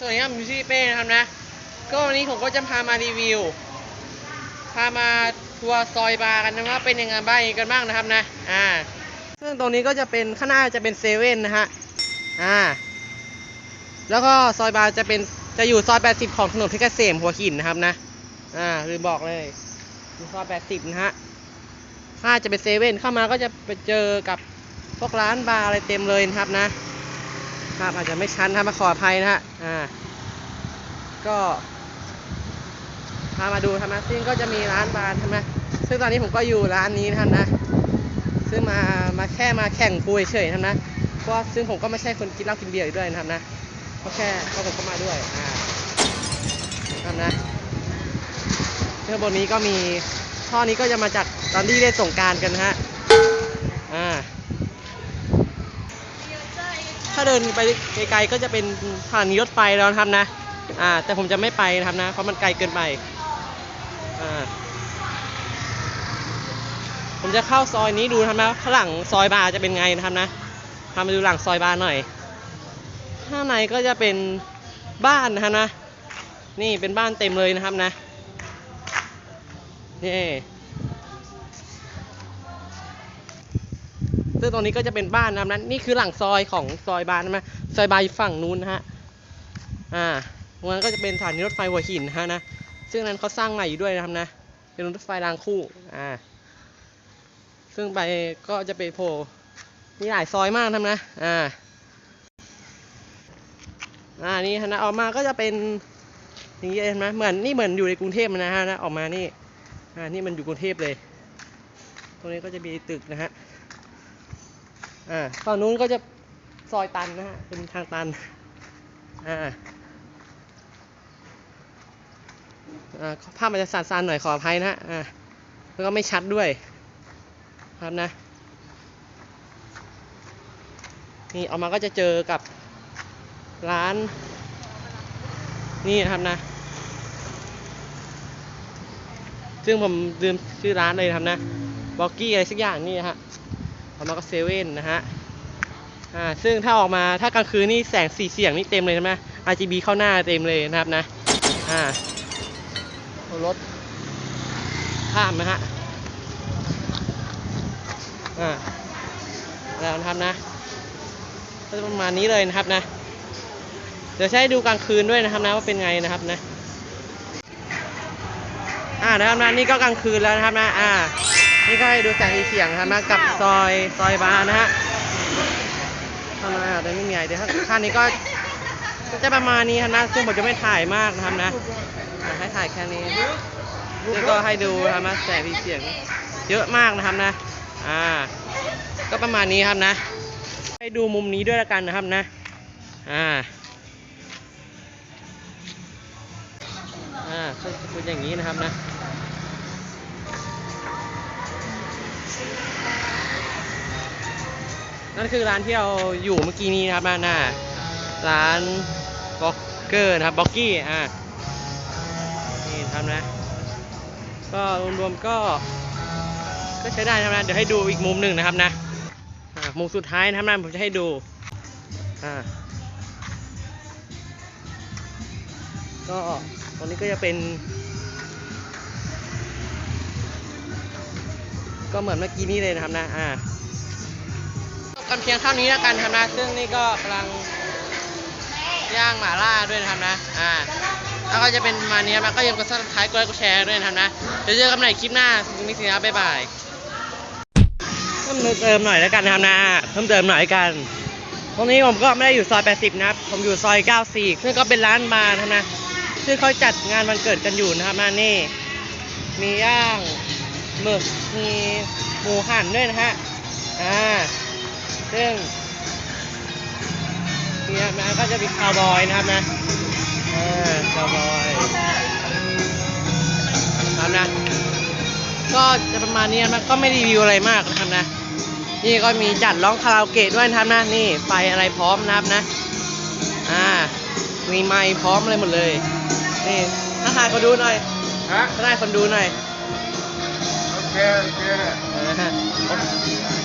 สวัสดีครับชื่อเป้นะครับนะ ก็วันนี้ผมก็จะพามารีวิว พามาทัวร์ซอยบาร์กันนะว่าเป็นยังไงบ้างกันบ้างนะครับนะ อ่า ซึ่งตรงนี้ก็จะเป็นข้างหน้าจะเป็นเซเว่นนะฮะ อ่า แล้วก็ซอยบาร์จะเป็นจะอยู่ซอย 80 ของถนนเพชรเกษมหัวหินนะครับนะ อ่าลืมบอกเลยอยู่ซอย 80 นะฮะถ้าจะเป็นเซเว่นเข้ามาก็จะไปเจอกับพวกร้านบาร์อะไรเต็มเลยนะครับนะ ภาพอาจจะไม่ชัดนะมาขออภัยนะฮะ อ่า ก็พามาดูทำนะซึ่งก็จะมีร้านบาร์ทำนะซึ่งตอนนี้ผมก็อยู่ร้านนี้นะครับนะ ซึ่งมา มาแค่มาแข่งคุยเฉยๆนะครับนะ เพราะซึ่งผมก็ไม่ใช่คนกินเหล้ากินเบียร์อยู่ด้วยนะครับนะก็แค่ก็ผมก็มาด้วย อ่าครับนะซึ่งบนนี้ก็มีท่อนี้ก็จะมาจากตอนที่เล่นสงการกันนะฮะ อ่า ถ้าเดินไปไกลๆก็จะเป็นสถานีรถไฟแล้วนะครับนะ อ่า แต่ผมจะไม่ไปนะครับนะ เพราะมันไกลเกินไป อ่า ผมจะเข้าซอยนี้ดูนะครับนะข้างหลังซอยบาร์จะเป็นไงนะครับนะพามาดูหลังซอยบาร์หน่อย ข้างในก็จะเป็นบ้านนะครับนะ นี่เป็นบ้านเต็มเลยนะครับนะ นี่ ซึ่งตรงนี้ก็จะเป็นบ้านนะครับนนี่คือหลังซอยของซอยบานนะซอยบานอยู่ฝั่งนู้นนะฮะอ่าตรงนั้นก็จะเป็นสถานีรถไฟหัวหินฮะนะซึ่งนั้นเขาสร้างใหม่อยู่ด้วยนะครับนะเป็นรถไฟรางคู่อ่าซึ่งไปก็จะไปโผล่มีหลายซอยมากนะครับนะอ่าอ่านี่ฮะนะออกมาก็จะเป็นอย่างนี้เห็นไหมเหมือนนี่เหมือนอยู่ในกรุงเทพนะฮะนะออกมานี่อ่านี่มันอยู่กรุงเทพเลย ตรงนี้ก็จะมีตึกนะฮะ อ่าฝั่งนู้นก็จะซอยตันนะฮะ เป็นทางตัน อ่าอ่าภาพมันจะสั่นๆหน่อยขออภัยนะฮะอ่าแล้วก็ไม่ชัดด้วยครับนะ นี่ออกมาก็จะเจอกับร้าน นี่นะครับนะ ซึ่งผมลืมชื่อร้านเลยครับนะบอกกี้อะไรสักอย่างนี่นะฮะ ออกมาก็เซเว่นนะฮะอ่าซึ่งถ้าออกมาถ้ากลางคืนนี่แสงสีเสียงนี่เต็มเลยใช่ไหม RGB เข้าหน้าเต็มเลยนะครับนะอ่ารถข้ามนะฮะอ่าแล้วนะครับนะก็จะประมาณนี้เลยนะครับนะเดี๋ยวใช้ดูกลางคืนด้วยนะครับนะว่าเป็นไงนะครับนะอ่านะครับนะนี่ก็กลางคืนแล้วนะครับนะอ่า นี่ก็ให้ดูแสงสีเสียงนะครับมากับซอยซอยบาร์นะฮะข้างหน้าแต่ไม่มีอะไรเดี๋ยวข้างนี้ก็ก็จะประมาณนี้ครับนะซึ่งผมจะไม่ถ่ายมากนะครับนะอ่าให้ถ่ายแค่นี้นี่ก็ให้ดูนะครับนะแสงสีเสียงเยอะมากนะครับนะ อ่า ก็ประมาณนี้ครับนะ ให้ดูมุมนี้ด้วยละกันนะครับนะ อ่า อ่าก็จะเป็นอย่างนี้นะครับนะ นั่นคือร้านที่เราอยู่เมื่อกี้นี้นะครับหน้าร้านบ็อกเกอร์นะครับบ็อกกี้อ่านี่ทำนะ ก็รวมๆก็ ก็ใช้ได้นะครับนะเดี๋ยวให้ดูอีกมุมหนึ่งนะครับนะอ่ามุมสุดท้ายนะครับนะผมจะให้ดูอ่าก็ตรงนี้ก็จะเป็น ก็เหมือนเมื่อกี้นี้เลยนะครับนะอ่า กันเพียงเท่านี้แล้วกันครับนะ ซึ่งนี่ก็กำลังย่างหม่าล่าด้วยนะครับนะ อ่า แล้วก็จะเป็นมาณนี้ครับนะก็ยังกดซับสไครต์กดไลค์กดแชร์ด้วยนะครับนะ เดี๋ยวเจอกันใหม่คลิปหน้าสวัสดีครับบ๊ายบาย เพิ่มเติมหน่อยแล้วกันนะครับนะ เพิ่มเติมหน่อยกัน ตรงนี้ผมก็ไม่ได้อยู่ซอย 80 นะครับ ผมอยู่ซอย 94 ซึ่งก็เป็นร้านบาร์นะครับนะ ซึ่งเขาจัดงานวันเกิดกันอยู่นะครับนะนี่ มีย่างหมึกมีหมูหั่นด้วยนะฮะ อ่า ซึ่งเนี่ยมันก็จะมีคาวบอยนะครับนะเออคาวบอยครับนะ ก็จะประมาณนี้นะก็ไม่รีวิวอะไรมากนะครับนะ นี่ก็มีจัดร้องคาราโอเกะด้วยนะครับนะนี่ไฟอะไรพร้อมนะครับนะอ่ามีไมค์พร้อมอะไรหมดเลยนี่ถ้าทายคนดูหน่อยฮะถ้าได้คนดูหน่อยโอเคโอเคเออ